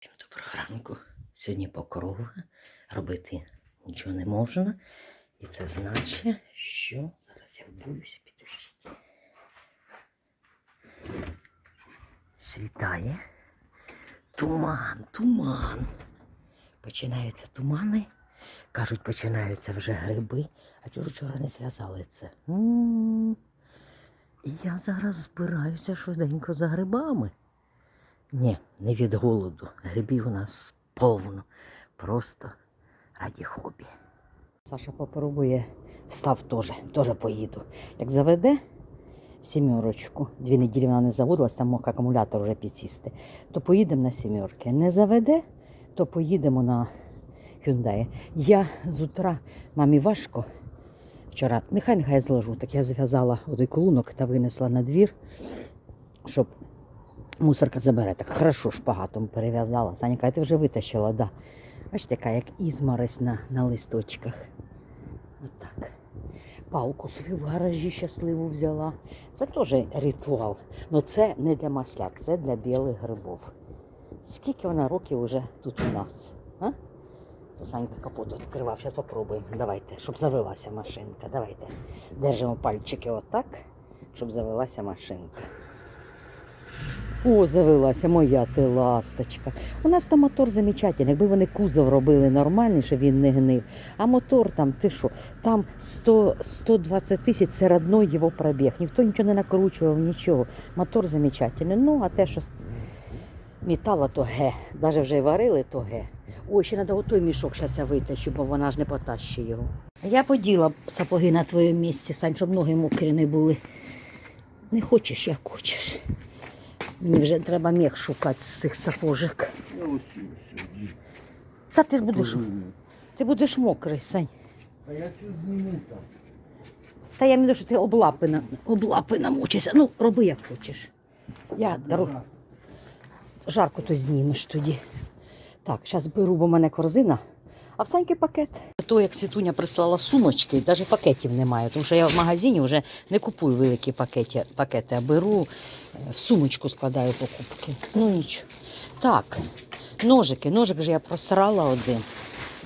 Всім доброго ранку. Сьогодні покрова. Робити нічого не можна. І це значить, що зараз я вбуюся, підождіть. Світає. Туман, туман. Починаються тумани. Кажуть, починаються вже гриби. А чого вчора не зв'язали це? І я зараз збираюся швиденько за грибами. Ні, не від голоду. Грибів у нас повно. Просто раді хобі. Саша попробує, встав теж, теж поїду. Як заведе сімерочку, дві неділі вона не заводилась, там мог акумулятор вже підсісти, то поїдемо на сімерки. Не заведе, то поїдемо на Hyundai. Я з утра, мамі важко. Вчора, нехай нехай зложу, так я зв'язала отой колунок та винесла на двір, щоб мусорка забере. Так хорошо шпагатом перев'язала. Саня каже, ти вже витащила, да. Бачите, яка як ізморозь на, на листочках. Отак. Палку собі в гаражі щасливу взяла. Це теж ритуал. але це не для маслят, це для білих грибов. Скільки вона років вже тут у нас? А? То Санька капот відкривав. Зараз спробуємо. Давайте, щоб завелася машинка. Давайте. Держимо пальчики отак, щоб завелася машинка. О, завелася моя ти ласточка. У нас там мотор замечательний. Якби вони кузов робили нормальний, щоб він не гнив. А мотор там, ти що, там 100, 120 тисяч це родной його пробіг. Ніхто нічого не накручував, нічого. Мотор замечательний. Ну, а те, що метало, то ге. Навіть вже варили, то ге. Ой, ще треба отой мішок зараз витащу, бо вона ж не потащить його. Я поділа сапоги на твоєму місці, Сань, щоб ноги мокрі не були. Не хочеш, як хочеш. Мені вже треба мех шукати з цих сапожок. Та ти ж будеш, ти будеш мокрий, Сань. А я цю зніму там. Та я маю, що ти облапи, на, облапи намучишся. Ну, роби як хочеш. Я жарко то знімеш тоді. Так, зараз беру, бо в мене корзина, а в Саньки пакет. То, як Світуня прислала сумочки, навіть пакетів немає, тому що я в магазині вже не купую великі пакети, пакети а беру е, в сумочку складаю покупки. Ну нічого. Так, ножики. Ножик же я просрала один.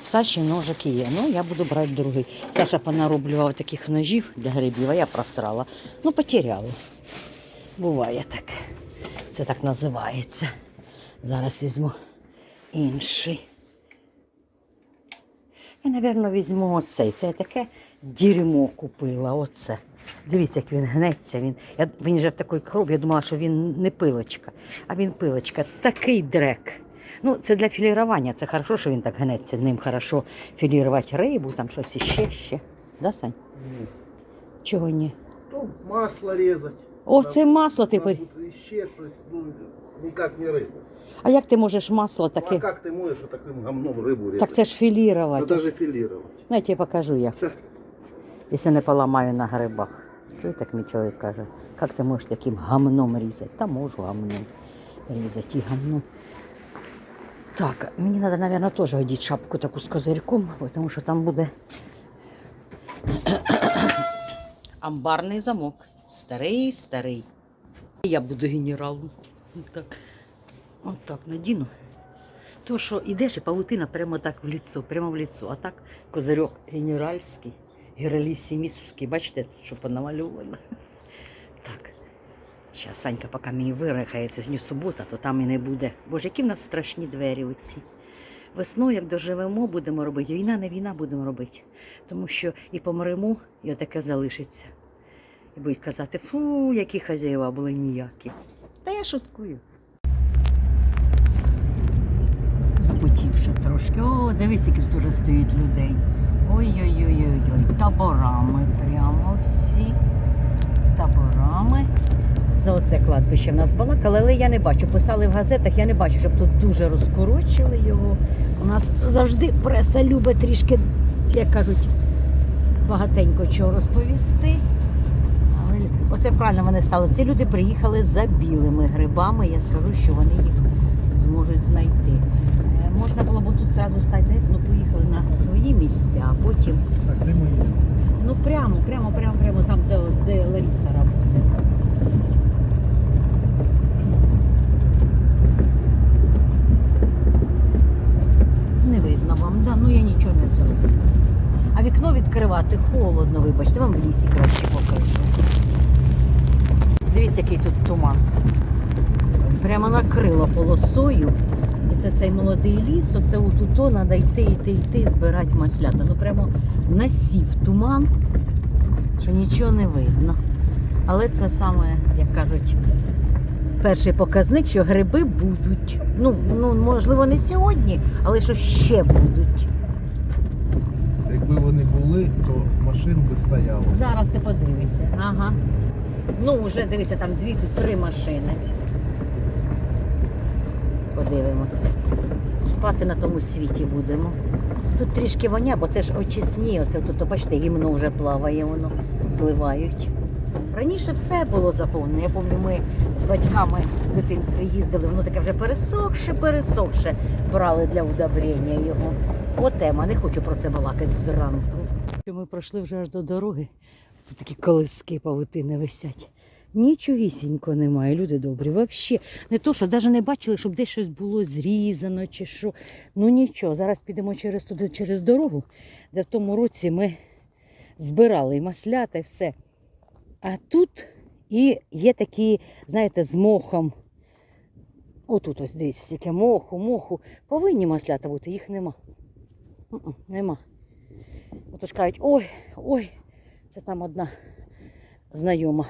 В Саші ножик є. Ну, я буду брати другий. Саша понароблював таких ножів для грибів, а я просрала. Ну, потеряла. Буває так. Це так називається. Зараз візьму інший. Я, мабуть, візьму оцей. Це я таке дерьмо купила. Оце. Дивіться, як він гнеться. Він, я, він же в такій крові, я думала, що він не пилочка, а він пилочка. Такий дрек. Ну, це для філірування. Це хорошо, що він так гнеться. Ним хорошо філірувати рибу, там щось іще ще. Да, Сань? Ні. Чого ні? Ну, масло різати. О, це масло ти. Пи- тут ще щось, ну, ніяк не риба. А як ти можеш масло Ну, а таке? як ти можеш таким гамном рибу різати? Так це ж Ну, філірувати. даже філірувати. Ну, я тебе покажу як. Якщо не поламаю на грибах. Що так мій чоловік каже? Як ти можеш таким гамном різати? Та можу гамном різати і гамном. Так, мені треба, мабуть, теж одіти шапку таку з козирьком, тому що там буде амбарний замок. Старий, старий. Я буду генералом. Так. Отак надіну. То, що йдеш і павутина прямо так в лицо, прямо в лицо. А так козирьок генеральський, генералісімісовський. Бачите, що понамальовано. Так. Зараз Санька, поки мені вирахається, сьогодні субота, то там і не буде. Боже, які в нас страшні двері оці. Весною, як доживемо, будемо робити. Війна не війна будемо робити. Тому що і помремо, і отаке залишиться. І будуть казати, фу, які хазяїва були ніякі. Та я шуткую. запотівши трошки. О, дивись, які тут уже стоїть людей. Ой-ой-ой-ой-ой. Таборами прямо всі. Таборами. За оце кладбище в нас балакали, але я не бачу. Писали в газетах, я не бачу, щоб тут дуже розкорочили його. У нас завжди преса любить трішки, як кажуть, багатенько чого розповісти. Оце правильно вони стали. Ці люди приїхали за білими грибами. Я скажу, що вони їх зможуть знайти. Е, можна було б тут зразу стати, ну поїхали на свої місця, а потім... Так, де мої місця? Ну прямо, прямо, прямо, прямо там, де, де Ларіса працює. Не видно вам, да? ну я нічого не зроблю. А вікно відкривати холодно, вибачте, вам в лісі краще покажу. Дивіться, який тут туман. Прямо накрило полосою. І це цей молодий ліс, оце отут треба йти, йти, йти, збирати маслята. Ну прямо насів туман, що нічого не видно. Але це саме, як кажуть, перший показник, що гриби будуть. Ну, ну можливо, не сьогодні, але що ще будуть. Якби вони були, то машин би стояло. Зараз ти подивися. Ага. Ну, вже дивися, там дві, тут три машини. Подивимося. Спати на тому світі будемо. Тут трішки воня, бо це ж очисні, оце тут, бачите, гімно вже плаває, воно зливають. Раніше все було заповнено. Я пам'ятаю, ми з батьками в дитинстві їздили, воно таке вже пересохше, пересохше брали для удобрення його. От тема, не хочу про це балакати зранку. Ми пройшли вже аж до дороги. Тут такі колиски павутини висять. Нічогісінько немає, люди добрі. Взагалі, не то, що навіть не бачили, щоб десь щось було зрізано чи що. Ну нічого, зараз підемо через туди, через дорогу, де в тому році ми збирали і маслята, і все. А тут і є такі, знаєте, з мохом. Отут ось дивіться, скільки моху, моху. Повинні маслята бути, їх нема. Нема. Отож кажуть, ой, ой, це там одна знайома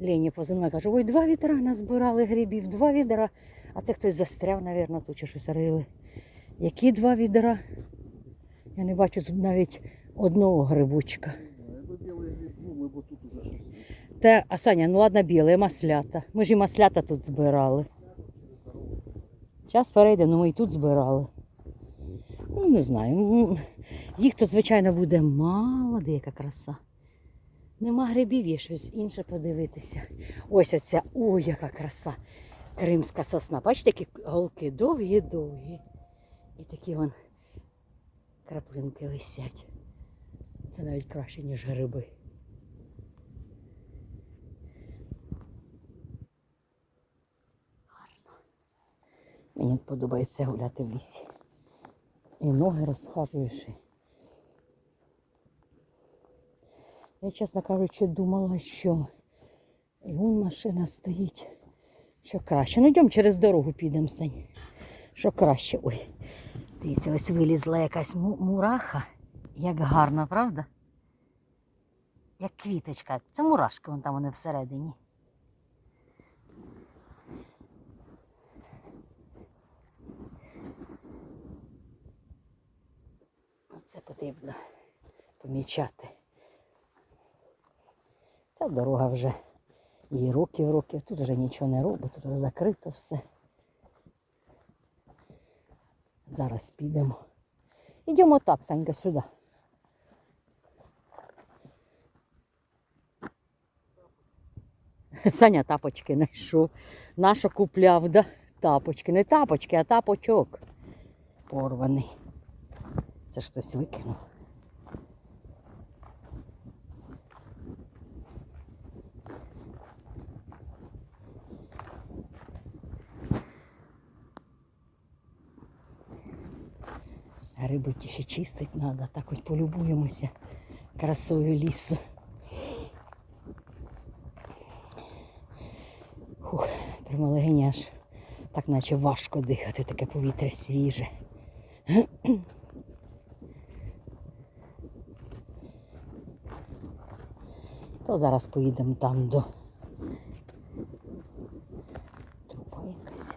Лені позивна каже, ой, два вітра назбирали грибів, два відра. А це хтось застряв, мабуть, тут чи щось рили. Які два відра? Я не бачу тут навіть одного грибочка. Та, а Саня, ну ладно, біле, маслята. Ми ж і маслята тут збирали. Зараз перейдемо, ну ми і тут збирали. Ну, не знаю. Їх то, звичайно, буде мало, деяка краса. Нема грибів, є щось інше подивитися. Ось оця, ой, яка краса. Кримська сосна. Бачите, які голки довгі-довгі. І такі вон краплинки висять. Це навіть краще, ніж гриби. Мені подобається гуляти в лісі. І ноги розхажуєш. і- Я, чесно кажучи, думала, що і вон машина стоїть. Що краще. Ну йдемо через дорогу підемо, Сань. Що краще. Ой. Дивіться, ось вилізла якась му- мураха. Як гарно, правда? Як квіточка. Це мурашки, вон там вони всередині. Оце потрібно помічати. Ця дорога вже її років, років. Тут вже нічого не робить, тут вже закрито все. Зараз підемо. Йдемо так, Санька, сюди. Саня тапочки знайшов. Наша купляв, да? Тапочки. Не тапочки, а тапочок. Порваний. Це ж хтось викинув. Гриби ще чистить треба, так хоч полюбуємося красою лісу. Фух, прямо аж так наче важко дихати, таке повітря свіже. То зараз поїдемо там до трупа якась.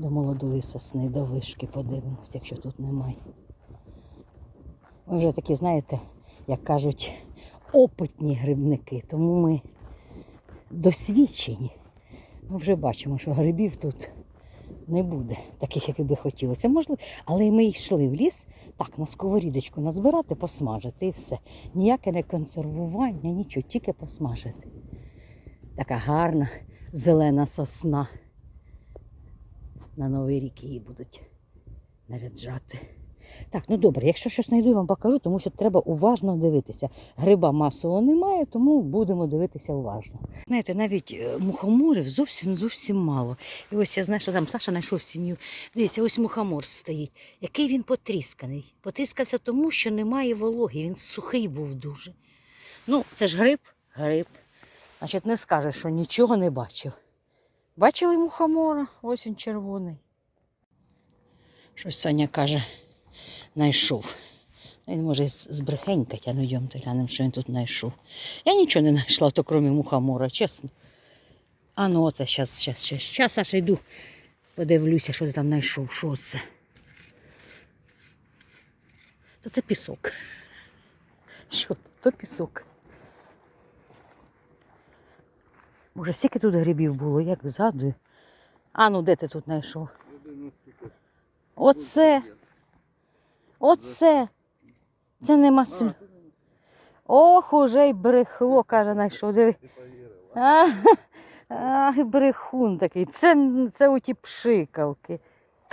До молодої сосни, до вишки подивимось, якщо тут немає. Ми вже такі, знаєте, як кажуть, опитні грибники, тому ми досвідчені. Ми вже бачимо, що грибів тут не буде, таких, як би хотілося. Можливо, але ми йшли в ліс так, на сковорідочку назбирати, посмажити і все. Ніяке не консервування, нічого, тільки посмажити. Така гарна зелена сосна. На Новий рік її будуть наряджати. Так, ну добре, якщо щось знайду, я вам покажу, тому що треба уважно дивитися. Гриба масового немає, тому будемо дивитися уважно. Знаєте, навіть е, мухоморів зовсім зовсім мало. І ось я знаю, що там Саша знайшов сім'ю. Дивіться, ось мухомор стоїть. Який він потрісканий. Потріскався тому, що немає вологи, він сухий був дуже. Ну, це ж гриб, гриб. Значить, не скаже, що нічого не бачив. Бачили мухомора? Ось він червоний. Щось Саня каже, знайшов. Він може збрехенькать, а ну йдемте глянемо, що він тут знайшов. Я нічого не знайшла, то крім мухомора, чесно. А ну оце щас, щас, щас. Щас, Саша, йду. Подивлюся, що ти там знайшов. Що це? Та це пісок. Що? То пісок. Може, скільки тут грибів було, як згадую. А ну де ти тут знайшов? Оце. Оце. Це не масло. Ох, уже й брехло, каже, знайшов. Диви. Ах, брехун такий. Це, це оті пшикалки.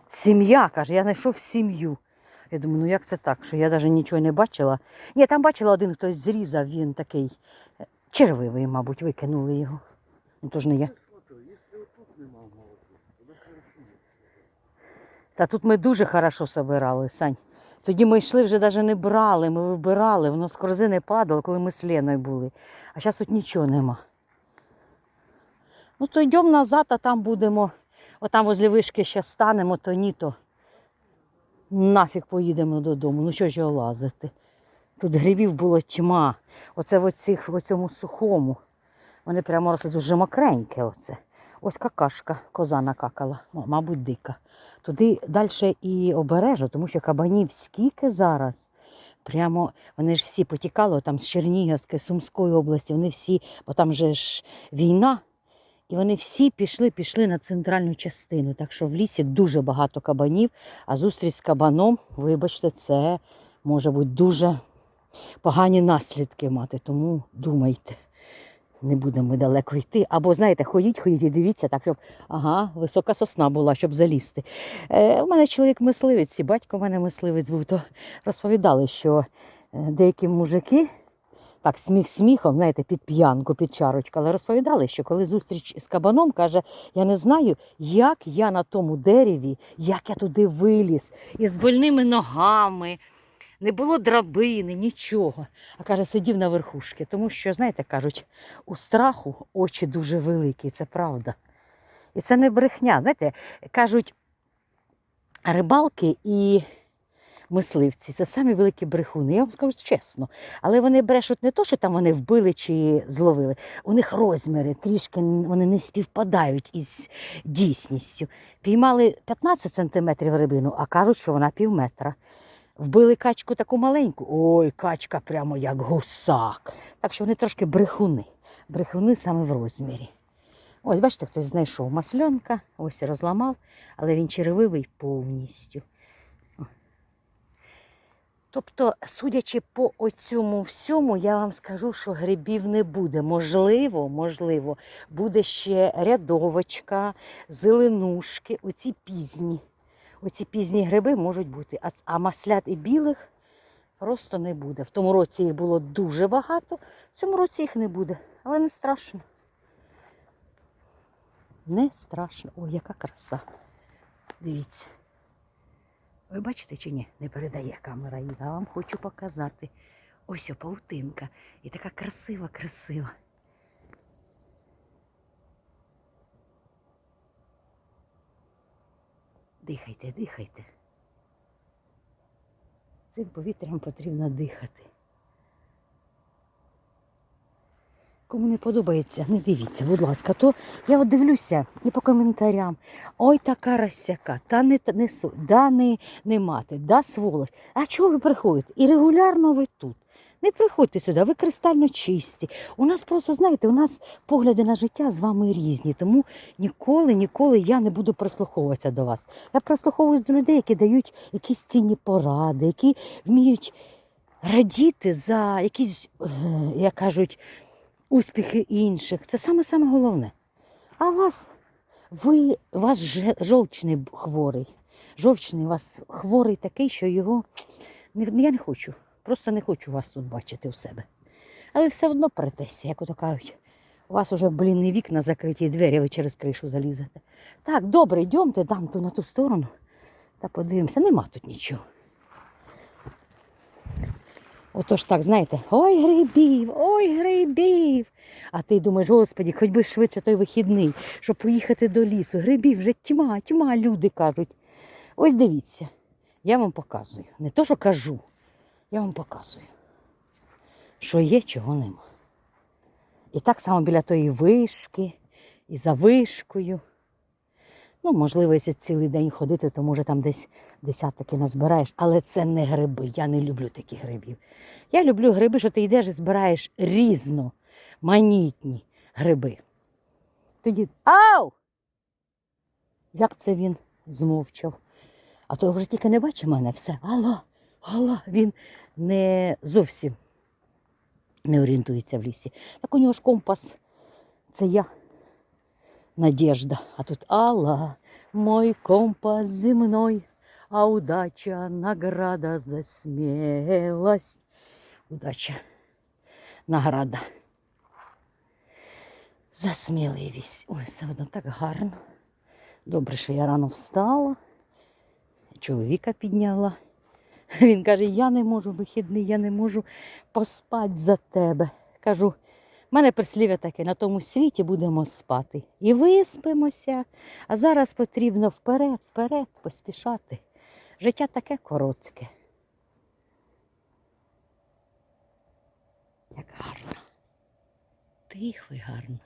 Сім'я, каже, я знайшов сім'ю. Я думаю, ну як це так, що я навіть нічого не бачила. Ні, там бачила один хтось зрізав, він такий е, червивий, мабуть, викинули його. Ну то ж не я. Та тут ми дуже хорошо собирали, Сань. Тоді ми йшли, вже навіть не брали, ми вибирали, воно з корзини падало, коли ми з Леною були. А зараз тут нічого нема. Ну то йдемо назад, а там будемо, отам возле вишки ще станемо, то ні, то нафіг поїдемо додому. Ну що ж його лазити? Тут грибів було тьма. Оце в, оцих, в оцьому сухому. Вони прямо росли дуже мокреньке оце. Ось какашка, коза накакала, м- мабуть, дика. Туди далі і обережу, тому що кабанів скільки зараз. Прямо вони ж всі потікали там з Чернігівської, Сумської області, вони всі, бо там же ж війна, і вони всі пішли, пішли на центральну частину. Так що в лісі дуже багато кабанів, а зустріч з кабаном, вибачте, це може бути дуже погані наслідки мати. Тому думайте, не будемо ми далеко йти. Або, знаєте, ходіть, ходіть і дивіться, так, щоб ага, висока сосна була, щоб залізти. Е, у мене чоловік мисливець, і батько у мене мисливець був, то розповідали, що е, деякі мужики. Так, сміх сміхом, знаєте, під п'янку, під чарочку, але розповідали, що коли зустріч з кабаном, каже, я не знаю, як я на тому дереві, як я туди виліз, із больними ногами, не було драбини, нічого. А каже, сидів на верхушці, тому що, знаєте, кажуть, у страху очі дуже великі, це правда. І це не брехня. Знаєте, кажуть, рибалки і мисливці це самі великі брехуни. Я вам скажу чесно. Але вони брешуть не то, що там вони вбили чи зловили. У них розміри трішки вони не співпадають із дійсністю. Піймали 15 сантиметрів рибину, а кажуть, що вона пів метра. Вбили качку таку маленьку. Ой, качка прямо як гусак. Так що вони трошки брехуни. Брехуни саме в розмірі. Ось, бачите, хтось знайшов масльонка, ось розламав, але він червивий повністю. Тобто, судячи по оцьому всьому, я вам скажу, що грибів не буде. Можливо, можливо, буде ще рядовочка, зеленушки, оці пізні. Оці пізні гриби можуть бути, а, а маслят і білих просто не буде. В тому році їх було дуже багато, в цьому році їх не буде, але не страшно. Не страшно. Ой, яка краса. Дивіться. Ви бачите чи ні? Не передає камера. Я вам хочу показати. Ось о, паутинка. І така красива, Дихайте, дихайте. Цим повітрям потрібно дихати. Кому не подобається, не дивіться, будь ласка, то я от дивлюся і по коментарям. Ой, така розсяка, та не, та не су, да не, не мати, да сволоч. А чого ви приходите? І регулярно ви тут. Не приходьте сюди, ви кристально чисті. У нас просто, знаєте, у нас погляди на життя з вами різні, тому ніколи, ніколи я не буду прислуховуватися до вас. Я прислуховуюсь до людей, які дають якісь цінні поради, які вміють радіти за якісь, е, як кажуть, успіхи інших. Це саме саме головне. А вас, ви, вас жовчний хворий. жовчний, у вас хворий такий, що його. Я не хочу. Просто не хочу вас тут бачити у себе. Але все одно претеся, як ото кажуть. У вас уже, блін, і вікна закриті, двері, ви через кришу залізете. Так, добре, йдемте, дам ту на ту сторону. Та подивимося, нема тут нічого. Отож так, знаєте, ой грибів, ой грибів. А ти думаєш, господі, хоч би швидше той вихідний, щоб поїхати до лісу. Грибів вже тьма, тьма, люди кажуть. Ось дивіться, я вам показую. Не то, що кажу, я вам показую, що є, чого нема. І так само біля тої вишки, і за вишкою. Ну, можливо, якщо цілий день ходити, то може там десь десятки назбираєш, але це не гриби. Я не люблю таких грибів. Я люблю гриби, що ти йдеш і збираєш різно, манітні гриби. Тоді ау! Як це він змовчав? А то вже тільки не бачить мене все. Алла, алла, він не зовсім не орієнтується в лісі. Так у нього ж компас. Це я. Надежда. А тут Алла, мой компас земной, а удача награда за смелость. Удача, награда. За сміливість. Ой, все одно так гарно. Добре, що я рано встала, чоловіка підняла. Він каже, я не можу вихідний, я не можу поспати за тебе. Кажу, в мене прислів'я таке, на тому світі будемо спати. І виспимося, а зараз потрібно вперед, вперед поспішати. Життя таке коротке. Як гарно. Тихо і гарно.